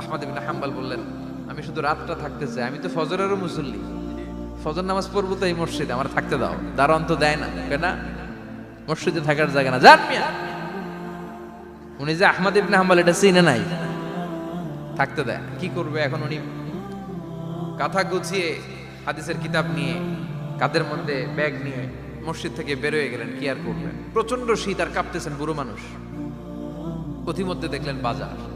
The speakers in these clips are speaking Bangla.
আহমদ ইবিন হাম্বাল বললেন, আমি শুধু রাতটা থাকতে চাই, আমি তো ফজরেরও মুসল্লি। ফজর নামাজ পড়ব তো এই মসজিদে, আমার থাকতে দাও। দারোয়ান তো দেয় না কেন মসজিদে থাকার জায়গা না। যান মিয়া, উনি যে আহমদ ইবনে হাম্বাল, এটা চিনে নাই। থাকতে দেয়। কি করবে এখন উনি? কাঁথা গুছিয়ে হাদিসের কিতাব নিয়ে, কাদের মধ্যে ব্যাগ নিয়ে মসজিদ থেকে বেরোয় গেলেন, কি আর করবেন? প্রচণ্ড শীত আর কাঁপতেছেন বুড়ো মানুষ। পথিমধ্যে দেখলেন বাজার।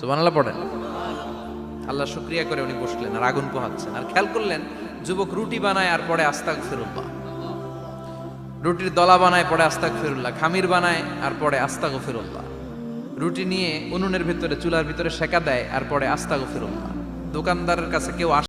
সুবহানাল্লাহ পড়েন। আল্লাহ শুক্রিয়া করে উনি বসলেন আর আগুন পোহাচ্ছেন। আর খেয়াল করলেন, যুবক রুটি বানায় আর পরে আস্তাক ফিরুল্লাহ রুটির দলা বানায় পরে আস্তাক ফেরুল্লাহ খামির বানায় আর পরে আস্তাক ফিরুল্লাহ রুটি নিয়ে উনুনের ভিতরে, চুলার ভিতরে সেকা দেয় আর পরে আস্তাক ফিরুল্লাহ দোকানদারের কাছে কেউ